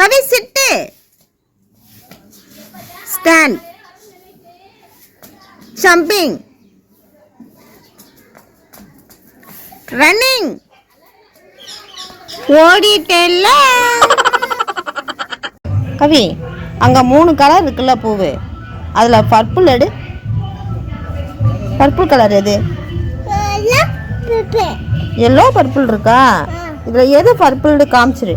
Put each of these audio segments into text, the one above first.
Kavi sit. Stand jumping running ஓடிட்டேல்ல. Kavi அங்கே மூணு colour இருக்குல்ல பூவு. அதில் பர்பிள் எடு. பர்பிள் கலர் எது? எல்லோ பர்பிள் இருக்கா? இதில் எது பர்பிள்னு காமிச்சிரு.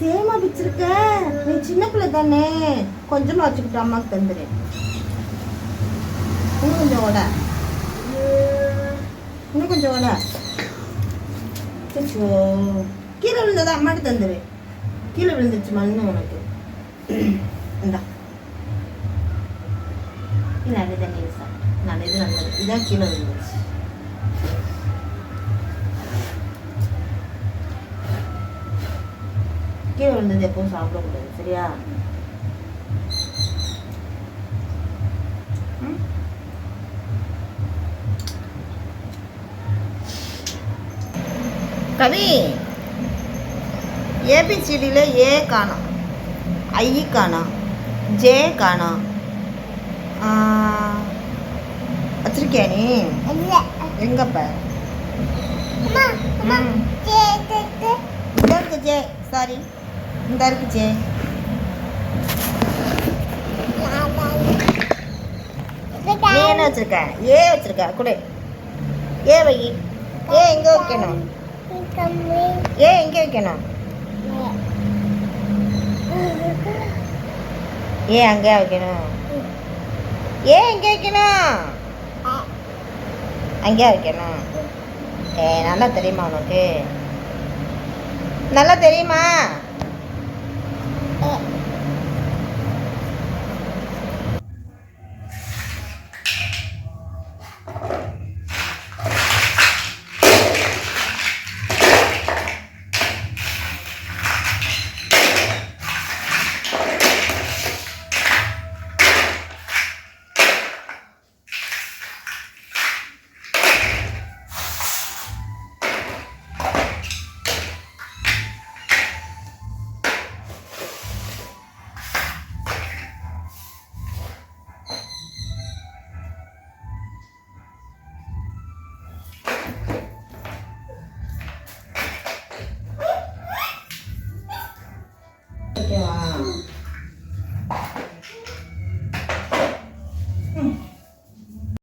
சேமா வச்சிருக்க நீ சின்ன பிள்ளை தானே? கொஞ்சமா வச்சுக்கிட்டு அம்மாவுக்கு தந்துடு. இன்னும் கொஞ்சம் ஓட. இன்னும் கொஞ்சம் ஓட. அச்சோ. கீழே விழுந்ததா அம்மாட்டு தந்துடு. கீழே விழுந்துச்சு மண்ணு உனக்கு. இந்தா. இது நல்ல தண்ணி சார் நல்லது நல்லது. இதான் கீழே விழுந்துச்சு கீழே விழுந்தது எப்பவும் சாப்பிடக்கூடாது சரியா? கவி ஏபிசிடியில் ஏ காணோம் ஐ காணோம் ஜே காணோம் வச்சிருக்கியா நீ? எங்கப்ப? இருக்கு ஜே சாரி இந்த இருக்கு ஜே. நீ என்ன வச்சிருக்க? ஏ வச்சிருக்க? குடு. ஏ வை. ஏ எங்க வைக்கணும். ஏ எங்க வைக்கணும். ஏ அங்கே வைக்கணும். ஏ எங்க வைக்கணும். அங்கே வைக்கணும். ஏ நல்லா தெரியுமா உனக்கு? நல்லா தெரியுமா?